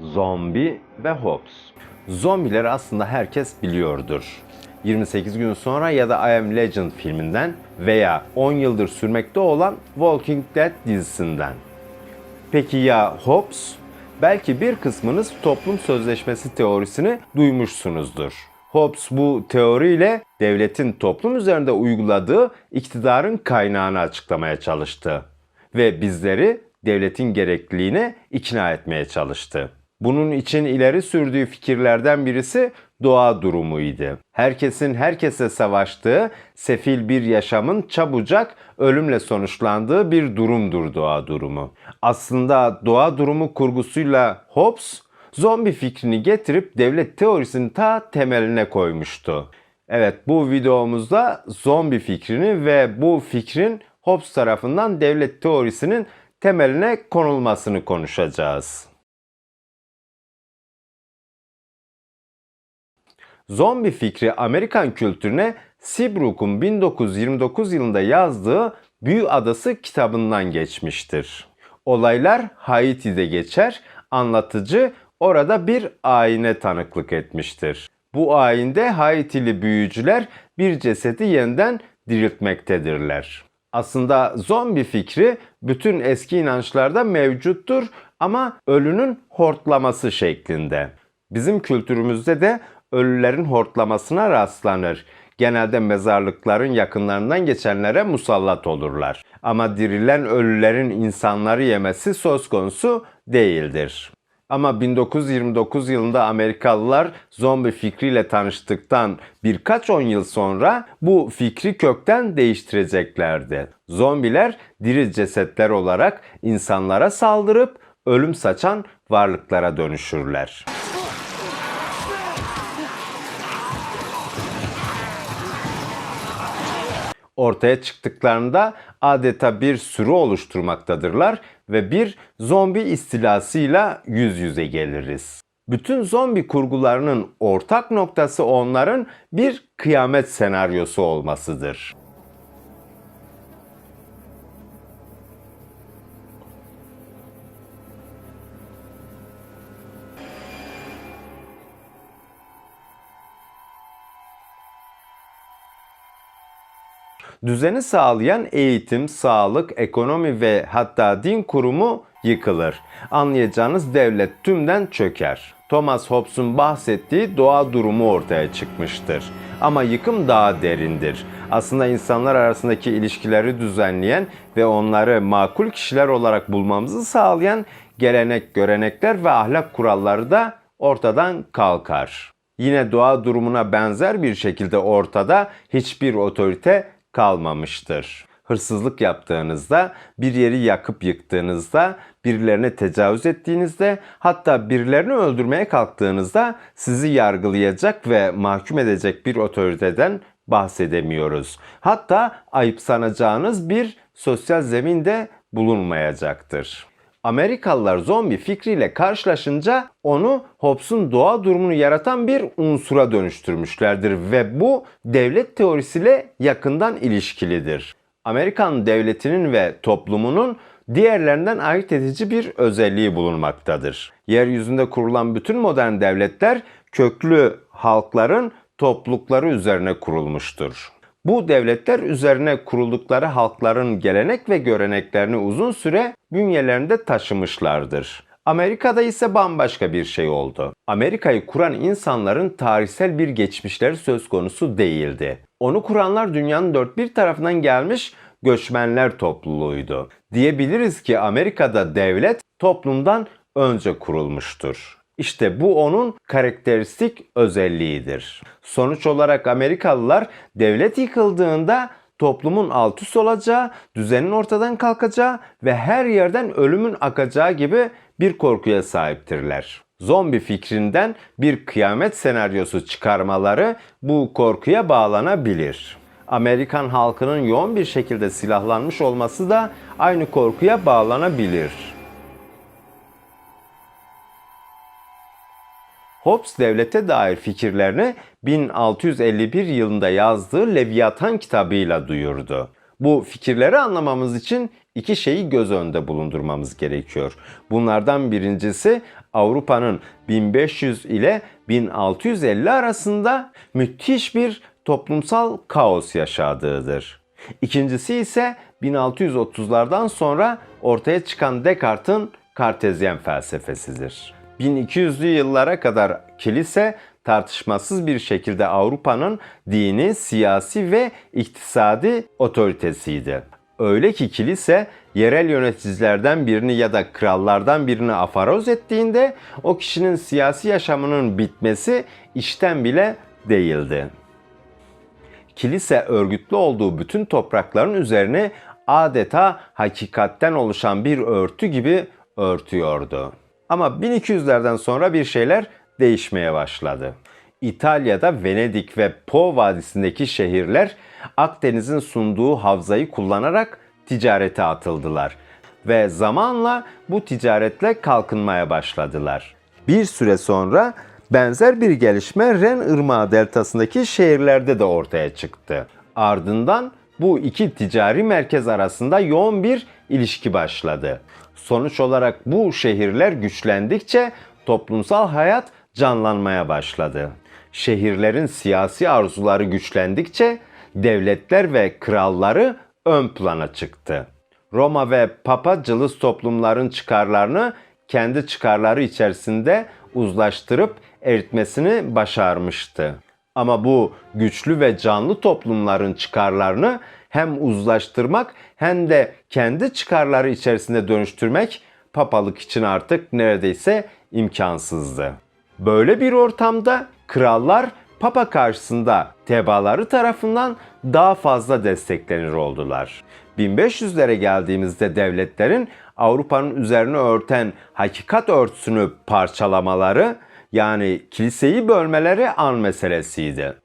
Zombi ve Hobbes. Zombileri aslında herkes biliyordur. 28 gün sonra ya da I Am Legend filminden veya 10 yıldır sürmekte olan Walking Dead dizisinden. Peki ya Hobbes? Belki bir kısmınız toplum sözleşmesi teorisini duymuşsunuzdur. Hobbes bu teoriyle devletin toplum üzerinde uyguladığı iktidarın kaynağını açıklamaya çalıştı ve bizleri devletin gerekliliğine ikna etmeye çalıştı. Bunun için ileri sürdüğü fikirlerden birisi doğa durumuydu. Herkesin herkese savaştığı, sefil bir yaşamın çabucak ölümle sonuçlandığı bir durumdur doğa durumu. Aslında doğa durumu kurgusuyla Hobbes zombi fikrini getirip devlet teorisinin ta temeline koymuştu. Evet bu videomuzda zombi fikrini ve bu fikrin Hobbes tarafından devlet teorisinin temeline konulmasını konuşacağız. Zombi fikri Amerikan kültürüne Seabrook'un 1929 yılında yazdığı Büyü Adası kitabından geçmiştir. Olaylar Haiti'de geçer, anlatıcı orada bir ayine tanıklık etmiştir. Bu ayinde Haitili büyücüler bir cesedi yeniden diriltmektedirler. Aslında zombi fikri bütün eski inançlarda mevcuttur ama ölünün hortlaması şeklinde. Bizim kültürümüzde de ölülerin hortlamasına rastlanır. Genelde mezarlıkların yakınlarından geçenlere musallat olurlar. Ama dirilen ölülerin insanları yemesi söz konusu değildir. Ama 1929 yılında Amerikalılar zombi fikriyle tanıştıktan birkaç on yıl sonra bu fikri kökten değiştireceklerdi. Zombiler diri cesetler olarak insanlara saldırıp ölüm saçan varlıklara dönüşürler. Ortaya çıktıklarında adeta bir sürü oluşturmaktadırlar ve bir zombi istilasıyla yüz yüze geliriz. Bütün zombi kurgularının ortak noktası onların bir kıyamet senaryosu olmasıdır. Düzeni sağlayan eğitim, sağlık, ekonomi ve hatta din kurumu yıkılır. Anlayacağınız devlet tümden çöker. Thomas Hobbes'un bahsettiği doğa durumu ortaya çıkmıştır. Ama yıkım daha derindir. Aslında insanlar arasındaki ilişkileri düzenleyen ve onları makul kişiler olarak bulmamızı sağlayan gelenek, görenekler ve ahlak kuralları da ortadan kalkar. Yine doğa durumuna benzer bir şekilde ortada hiçbir otorite kalmamıştır. Hırsızlık yaptığınızda, bir yeri yakıp yıktığınızda, birilerine tecavüz ettiğinizde, hatta birilerini öldürmeye kalktığınızda sizi yargılayacak ve mahkum edecek bir otoriteden bahsedemiyoruz. Hatta ayıp sanacağınız bir sosyal zemin de bulunmayacaktır. Amerikalılar zombi fikriyle karşılaşınca onu Hobbes'un doğa durumunu yaratan bir unsura dönüştürmüşlerdir ve bu devlet teorisiyle yakından ilişkilidir. Amerikan devletinin ve toplumunun diğerlerinden ayırt edici bir özelliği bulunmaktadır. Yeryüzünde kurulan bütün modern devletler köklü halkların toplulukları üzerine kurulmuştur. Bu devletler üzerine kuruldukları halkların gelenek ve göreneklerini uzun süre bünyelerinde taşımışlardır. Amerika'da ise bambaşka bir şey oldu. Amerika'yı kuran insanların tarihsel bir geçmişleri söz konusu değildi. Onu kuranlar dünyanın dört bir tarafından gelmiş göçmenler topluluğuydu. Diyebiliriz ki Amerika'da devlet toplumdan önce kurulmuştur. İşte bu onun karakteristik özelliğidir. Sonuç olarak Amerikalılar devlet yıkıldığında toplumun alt üst olacağı, düzenin ortadan kalkacağı ve her yerden ölümün akacağı gibi bir korkuya sahiptirler. Zombi fikrinden bir kıyamet senaryosu çıkarmaları bu korkuya bağlanabilir. Amerikan halkının yoğun bir şekilde silahlanmış olması da aynı korkuya bağlanabilir. Hobbes devlete dair fikirlerini 1651 yılında yazdığı Leviathan kitabıyla duyurdu. Bu fikirleri anlamamız için iki şeyi göz önünde bulundurmamız gerekiyor. Bunlardan birincisi Avrupa'nın 1500 ile 1650 arasında müthiş bir toplumsal kaos yaşadığıdır. İkincisi ise 1630'lardan sonra ortaya çıkan Descartes'in Kartezyen felsefesidir. 1200'lü yıllara kadar kilise tartışmasız bir şekilde Avrupa'nın dini, siyasi ve iktisadi otoritesiydi. Öyle ki kilise yerel yöneticilerden birini ya da krallardan birini afaroz ettiğinde o kişinin siyasi yaşamının bitmesi işten bile değildi. Kilise örgütlü olduğu bütün toprakların üzerine adeta hakikatten oluşan bir örtü gibi örtüyordu. Ama 1200'lerden sonra bir şeyler değişmeye başladı. İtalya'da Venedik ve Po Vadisi'ndeki şehirler Akdeniz'in sunduğu havzayı kullanarak ticarete atıldılar ve zamanla bu ticaretle kalkınmaya başladılar. Bir süre sonra benzer bir gelişme Ren Irmağı deltasındaki şehirlerde de ortaya çıktı. Ardından bu iki ticari merkez arasında yoğun bir ilişki başladı. Sonuç olarak bu şehirler güçlendikçe toplumsal hayat canlanmaya başladı. Şehirlerin siyasi arzuları güçlendikçe devletler ve kralları ön plana çıktı. Roma ve Papa cılız toplumların çıkarlarını kendi çıkarları içerisinde uzlaştırıp eritmesini başarmıştı. Ama bu güçlü ve canlı toplumların çıkarlarını hem uzlaştırmak hem de kendi çıkarları içerisinde dönüştürmek papalık için artık neredeyse imkansızdı. Böyle bir ortamda krallar papa karşısında tebaaları tarafından daha fazla desteklenir oldular. 1500'lere geldiğimizde devletlerin Avrupa'nın üzerine örten hakikat örtüsünü parçalamaları yani kiliseyi bölmeleri an meselesiydi.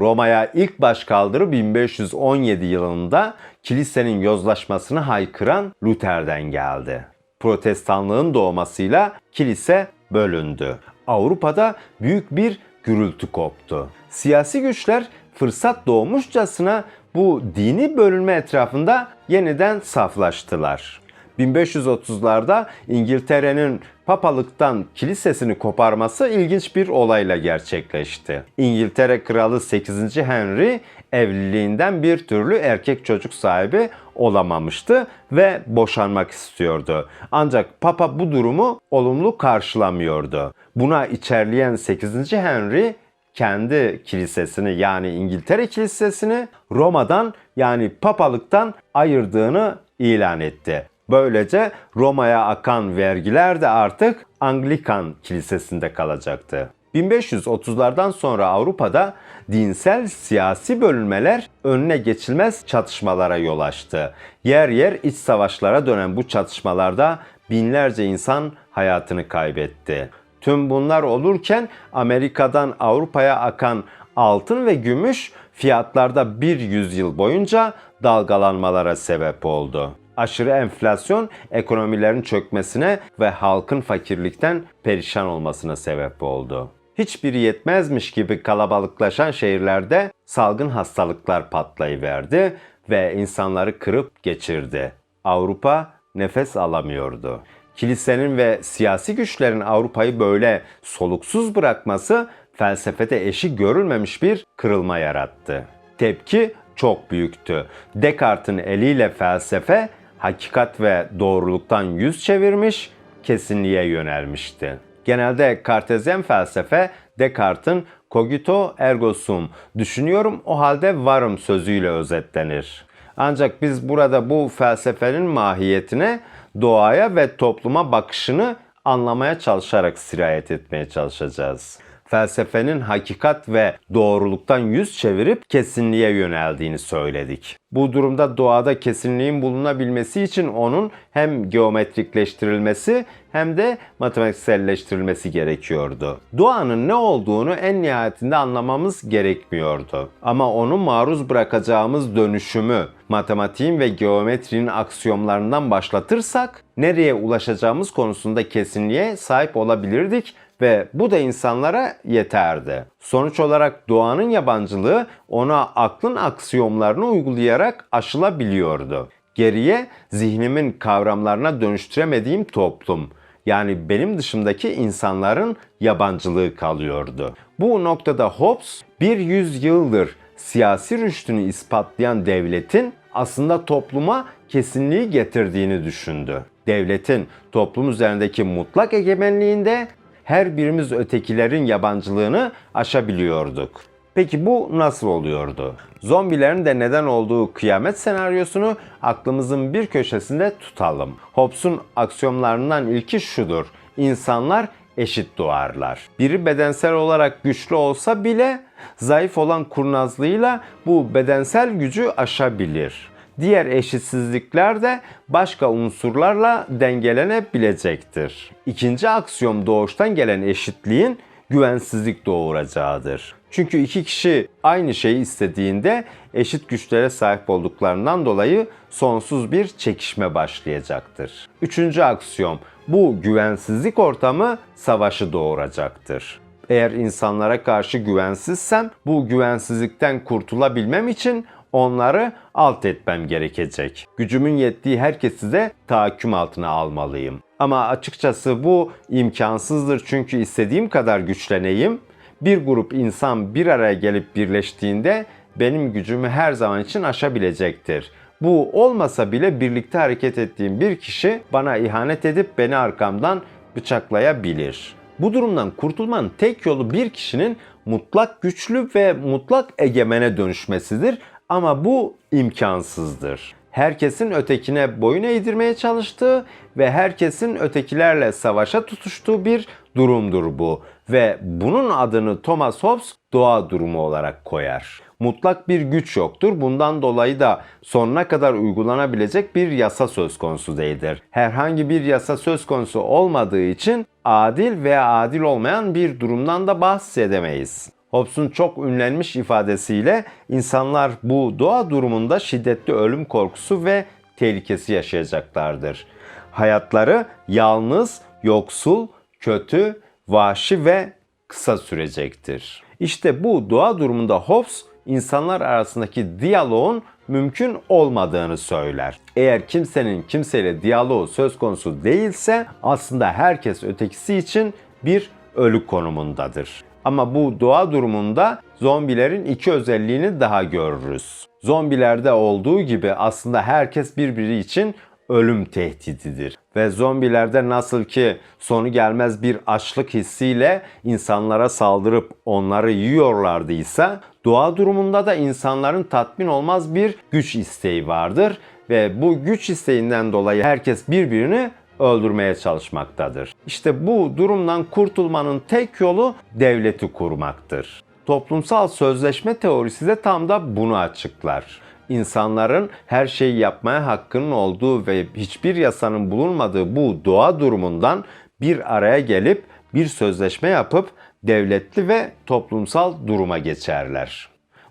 Roma'ya ilk başkaldırı 1517 yılında kilisenin yozlaşmasını haykıran Luther'den geldi. Protestanlığın doğmasıyla kilise bölündü. Avrupa'da büyük bir gürültü koptu. Siyasi güçler fırsat doğmuşçasına bu dini bölünme etrafında yeniden saflaştılar. 1530'larda İngiltere'nin papalıktan kilisesini koparması ilginç bir olayla gerçekleşti. İngiltere Kralı 8. Henry evliliğinden bir türlü erkek çocuk sahibi olamamıştı ve boşanmak istiyordu. Ancak Papa bu durumu olumlu karşılamıyordu. Buna içerleyen 8. Henry kendi kilisesini yani İngiltere kilisesini Roma'dan yani papalıktan ayırdığını ilan etti. Böylece Roma'ya akan vergiler de artık Anglikan kilisesinde kalacaktı. 1530'lardan sonra Avrupa'da dinsel siyasi bölünmeler önüne geçilmez çatışmalara yol açtı. Yer yer iç savaşlara dönen bu çatışmalarda binlerce insan hayatını kaybetti. Tüm bunlar olurken Amerika'dan Avrupa'ya akan altın ve gümüş fiyatlarda bir yüzyıl boyunca dalgalanmalara sebep oldu. Aşırı enflasyon ekonomilerin çökmesine ve halkın fakirlikten perişan olmasına sebep oldu. Hiçbiri yetmezmiş gibi kalabalıklaşan şehirlerde salgın hastalıklar patlayıverdi ve insanları kırıp geçirdi. Avrupa nefes alamıyordu. Kilisenin ve siyasi güçlerin Avrupa'yı böyle soluksuz bırakması felsefede eşi görülmemiş bir kırılma yarattı. Tepki çok büyüktü. Descartes'in eliyle felsefe hakikat ve doğruluktan yüz çevirmiş, kesinliğe yönelmişti. Genelde Kartezyen felsefe Descartes'in cogito ergo sum, düşünüyorum o halde varım sözüyle özetlenir. Ancak biz burada bu felsefenin mahiyetine, doğaya ve topluma bakışını anlamaya çalışarak sirayet etmeye çalışacağız felsefenin hakikat ve doğruluktan yüz çevirip kesinliğe yöneldiğini söyledik. Bu durumda doğada kesinliğin bulunabilmesi için onun hem geometrikleştirilmesi hem de matematikselleştirilmesi gerekiyordu. Doğanın ne olduğunu en nihayetinde anlamamız gerekmiyordu. Ama onu maruz bırakacağımız dönüşümü matematiğin ve geometrinin aksiyomlarından başlatırsak nereye ulaşacağımız konusunda kesinliğe sahip olabilirdik ve bu da insanlara yeterdi. Sonuç olarak doğanın yabancılığı ona aklın aksiyomlarını uygulayarak aşılabiliyordu. Geriye zihnimin kavramlarına dönüştüremediğim toplum Yani benim dışımdaki insanların yabancılığı kalıyordu. Bu noktada Hobbes bir yüzyıldır siyasi rüştünü ispatlayan devletin aslında topluma kesinliği getirdiğini düşündü. Devletin toplum üzerindeki mutlak egemenliğinde her birimiz ötekilerin yabancılığını aşabiliyorduk. Peki bu nasıl oluyordu? Zombilerin de neden olduğu kıyamet senaryosunu aklımızın bir köşesinde tutalım. Hobbes'un aksiyonlarından ilki şudur. İnsanlar eşit doğarlar. Biri bedensel olarak güçlü olsa bile zayıf olan kurnazlığıyla bu bedensel gücü aşabilir. Diğer eşitsizlikler de başka unsurlarla dengelenebilecektir. İkinci aksiyom doğuştan gelen eşitliğin güvensizlik doğuracağıdır. Çünkü iki kişi aynı şeyi istediğinde eşit güçlere sahip olduklarından dolayı sonsuz bir çekişme başlayacaktır. Üçüncü aksiyom bu güvensizlik ortamı savaşı doğuracaktır. Eğer insanlara karşı güvensizsem bu güvensizlikten kurtulabilmem için onları alt etmem gerekecek. Gücümün yettiği herkesi de tahakküm altına almalıyım. Ama açıkçası bu imkansızdır çünkü istediğim kadar güçleneyim. Bir grup insan bir araya gelip birleştiğinde benim gücümü her zaman için aşabilecektir. Bu olmasa bile birlikte hareket ettiğim bir kişi bana ihanet edip beni arkamdan bıçaklayabilir. Bu durumdan kurtulmanın tek yolu bir kişinin mutlak güçlü ve mutlak egemene dönüşmesidir ama bu imkansızdır. Herkesin ötekine boyun eğdirmeye çalıştığı ve herkesin ötekilerle savaşa tutuştuğu bir durumdur bu ve bunun adını Thomas Hobbes doğa durumu olarak koyar. Mutlak bir güç yoktur. Bundan dolayı da sonuna kadar uygulanabilecek bir yasa söz konusu değildir. Herhangi bir yasa söz konusu olmadığı için adil veya adil olmayan bir durumdan da bahsedemeyiz. Hobbes'un çok ünlenmiş ifadesiyle insanlar bu doğa durumunda şiddetli ölüm korkusu ve tehlikesi yaşayacaklardır. Hayatları yalnız, yoksul, kötü, vahşi ve kısa sürecektir. İşte bu doğa durumunda Hobbes insanlar arasındaki diyaloğun mümkün olmadığını söyler. Eğer kimsenin kimseyle diyaloğu söz konusu değilse aslında herkes ötekisi için bir ölü konumundadır. Ama bu doğa durumunda zombilerin iki özelliğini daha görürüz. Zombilerde olduğu gibi aslında herkes birbiri için ölüm tehdididir. Ve zombilerde nasıl ki sonu gelmez bir açlık hissiyle insanlara saldırıp onları yiyorlardıysa doğa durumunda da insanların tatmin olmaz bir güç isteği vardır ve bu güç isteğinden dolayı herkes birbirini öldürmeye çalışmaktadır. İşte bu durumdan kurtulmanın tek yolu devleti kurmaktır. Toplumsal sözleşme teorisi de tam da bunu açıklar. İnsanların her şeyi yapmaya hakkının olduğu ve hiçbir yasanın bulunmadığı bu doğa durumundan bir araya gelip bir sözleşme yapıp devletli ve toplumsal duruma geçerler.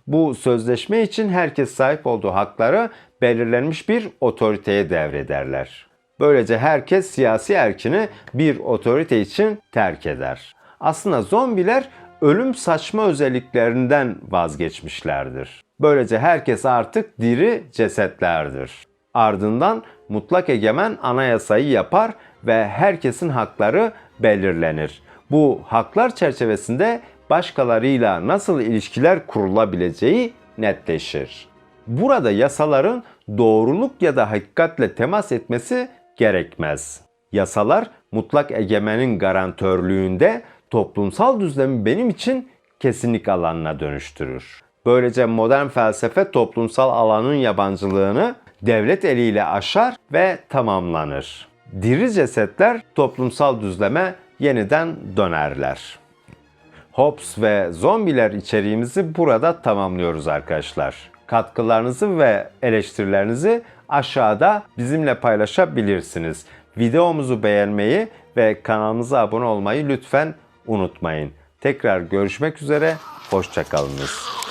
Bu sözleşme için herkes sahip olduğu hakları belirlenmiş bir otoriteye devrederler. Böylece herkes siyasi erkini bir otorite için terk eder. Aslında zombiler ölüm saçma özelliklerinden vazgeçmişlerdir. Böylece herkes artık diri cesetlerdir. Ardından mutlak egemen anayasayı yapar ve herkesin hakları belirlenir. Bu haklar çerçevesinde başkalarıyla nasıl ilişkiler kurulabileceği netleşir. Burada yasaların doğruluk ya da hakikatle temas etmesi gerekmez. Yasalar mutlak egemenin garantörlüğünde toplumsal düzlemi benim için kesinlik alanına dönüştürür. Böylece modern felsefe toplumsal alanın yabancılığını devlet eliyle aşar ve tamamlanır. Diri cesetler toplumsal düzleme yeniden dönerler. Hobbes ve zombiler içeriğimizi burada tamamlıyoruz arkadaşlar. Katkılarınızı ve eleştirilerinizi aşağıda bizimle paylaşabilirsiniz. Videomuzu beğenmeyi ve kanalımıza abone olmayı lütfen unutmayın. Tekrar görüşmek üzere, hoşçakalınız.